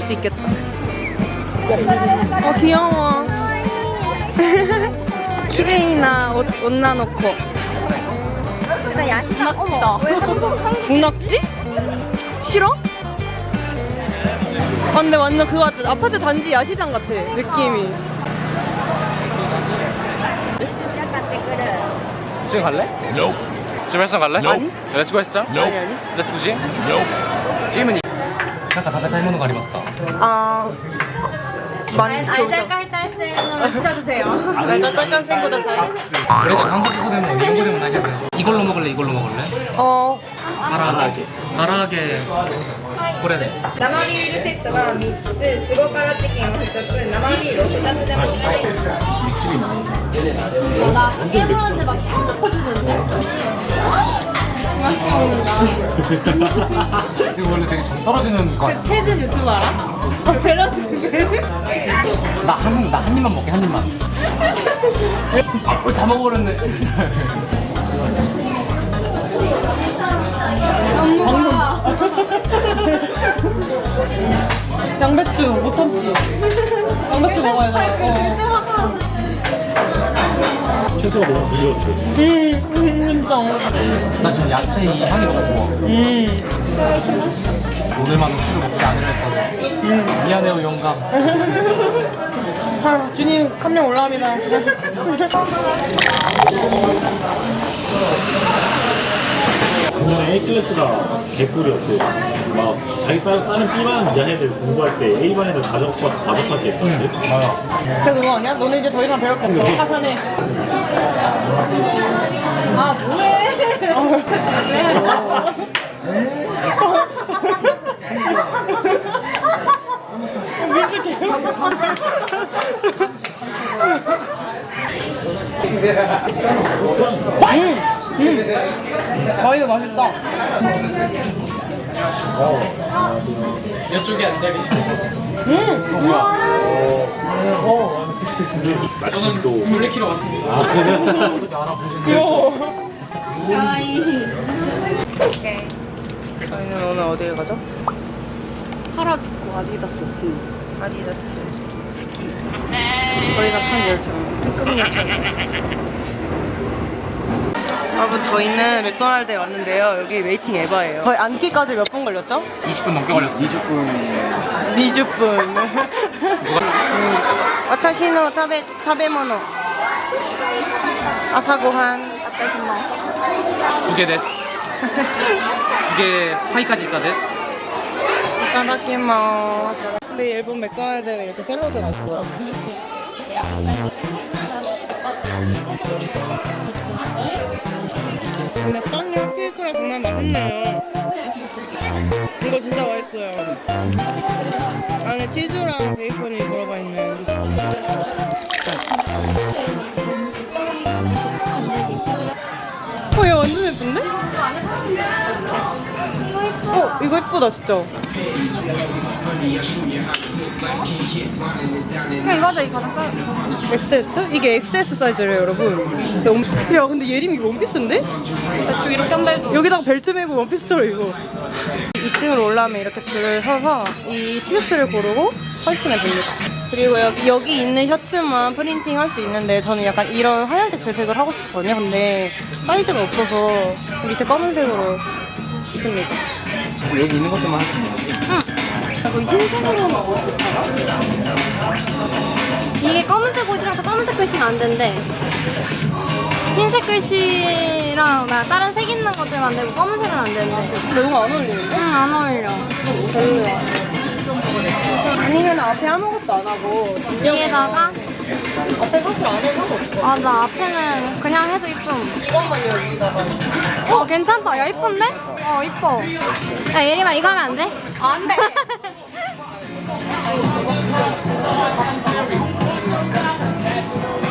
수 있겠다. 어 귀여워. 키레이나 옷, 옷 나놓고 나 야시장 어머 왜 한국 한국 군악지? 싫어? 아 근데 완전 그거 같아. 아파트 단지 야시장 같아 느낌이. 지금 갈래? 지금 헬스장 갈래? 아니. 렛츠고 헬스장? 아니 아니. 렛츠고 지? 지금은 なんか食べたいものがありますか 아 많이 알잘 깔딸센 시켜주세요 날짜딱한 생보다 사이. 그래서 한국어 되면 일본어 되면 나겠네 이걸로 먹을래 이걸로 먹을래? 어 가라하게 가라하게 그래 生ビールセットが3つ、スゴ辛チキンを1つ、生ビールを2つでもいいです。 나 깨물었는데 막 펑 터지는데 이거 원래 되게 정 떨어지는 거 아니야? 체즈 유튜브 알아? 그 밸런스 나한 나 한 입만 먹게 한 입만 아다 먹어버렸네 양배추 못 참지. 양배추 먹어야 돼. 어. 채소가 너무 부드러웠어. 음, 음, 진짜. 나 지금 야채 이 향이 너무 좋아 음. 오늘만은 술을 먹지 않으려 했거든 미안해요 영감 아, 주님 함량 올라갑니다. 작년에 A 클래스가 개꿀이었고, 막 자기 딸, 다른 B반 애들 공부할 때 A반 애들 다 적고 와서 다 적까지. 맞아 진짜 그거 아니야? 너는 이제 더 이상 배울 게 없어. 하산해. 아, 뭐해? 과일도 맛있다. 이쪽에 앉아 계시고 음! 맛있도. 물리키러 왔습니다 어떻게 알아보시는 귀여워. 저희는 오늘 어디에 가죠? 하라주고 아디다스 오픈 아디다스 스키. 저희가 탄 열차, 특급 열차. 여러분 저희는 맥도날드에 왔는데요. 여기 웨이팅 에바예요. 저희 앉기까지 몇 분 걸렸죠? 20분 넘게 걸렸어 20분 20분. 누가 와타시노 타베 타베모노. 아사고한. 두개 데스 두개 파이까지 있다 데스 이타다키마스. 근데 일본 맥도날드는 이렇게 샐러드가 있어요. 근데 빵이랑 케이크랑 정말 맛있네요. 이거 진짜 맛있어요. 안에 치즈랑 베이컨이 들어가 있는. 어, 얘 완전 예쁜데? 어, 이거 예쁘다, 진짜. 그냥 맞아 이 가장 싸 XS? 이게 XS 사이즈래요, 여러분. 근데 엄- 야, 근데 예림 이거 원피스인데? 대충 이렇게 한다 해도 여기다가 벨트 매고 원피스처럼 입어. 2층으로 올라오면 이렇게 줄을 서서 이 티셔츠를 고르고 설치면 됩니다. 그리고 여기, 여기 있는 셔츠만 프린팅 할 수 있는데 저는 약간 이런 하얀색 배색을 하고 싶거든요. 근데 사이즈가 없어서 밑에 검은색으로 입습니다. 여기 있는 것들만 할 수 있는 거지 이 거 흰색으로 하고 이게 검은색 옷이라서 검은색 글씨가 안 된대 흰색 글씨랑 나 다른 색 있는 것들만 되고 검은색은 안 된대 너무 안 어울리는데? 응 안 어울려 별로야. 아니면 앞에 아무것도 안 하고 뒤에다가 앞에 사실 안 해도 상관없어. 맞아 앞에는 그냥 해도 이쁨 이것만 여기다가. 어 괜찮다 야 이쁜데? 어 이뻐 야 예림아 이거 하면 안 돼? 안 돼.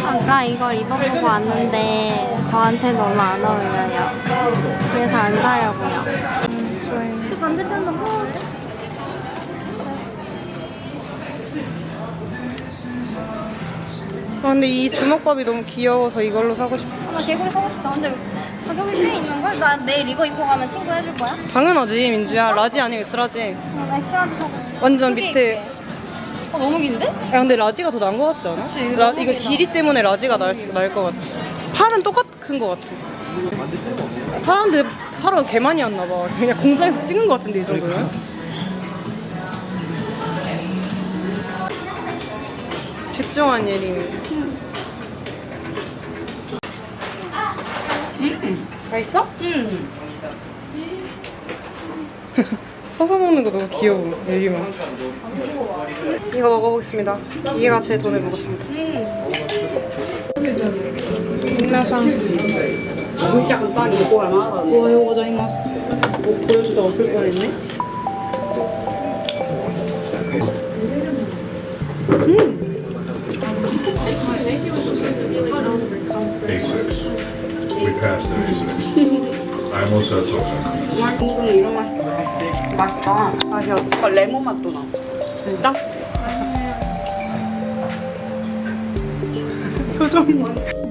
아까 이걸 입어보고 왔는데 저한테 너무 안 어울려요 그래서 안 사려고요 반대편도 뭐 아, 근데 이 주먹밥이 너무 귀여워서 이걸로 사고 싶어. 나 개구리 사고 싶다 근데 가격이 꽤 있는 걸? 나 내일 이거 입고 가면 친구 해줄 거야? 당연하지, 민주야. 라지 아니면 엑스라지. 어, 나 엑스라지 사고 싶어 완전 밑에. 어, 너무 긴데? 야, 근데 라지가 더 나은 것 같지 않아? 그치, 라, 너무 이거 길다. 길이 때문에 라지가 나을, 수- 나을 것 같아. 팔은 똑같은 것 같아. 사람들 사러 개 많이 왔나 봐. 그냥 공장에서 찍은 것 같은데 이 정도면. 집중한 예림. 맛있어? 응. 서서 먹는 거 너무 귀여워 애기만 이거 먹어보겠습니다 기계가 제 돈을 먹었습니다 민나상 진짜 간단히 먹고 얼마나 와 이거 자이마스 뭐 보여주다 없을 뻔했네 음 이런 맛 맛있다 맛이? 아, 레몬 맛도 나 진짜? 표정이.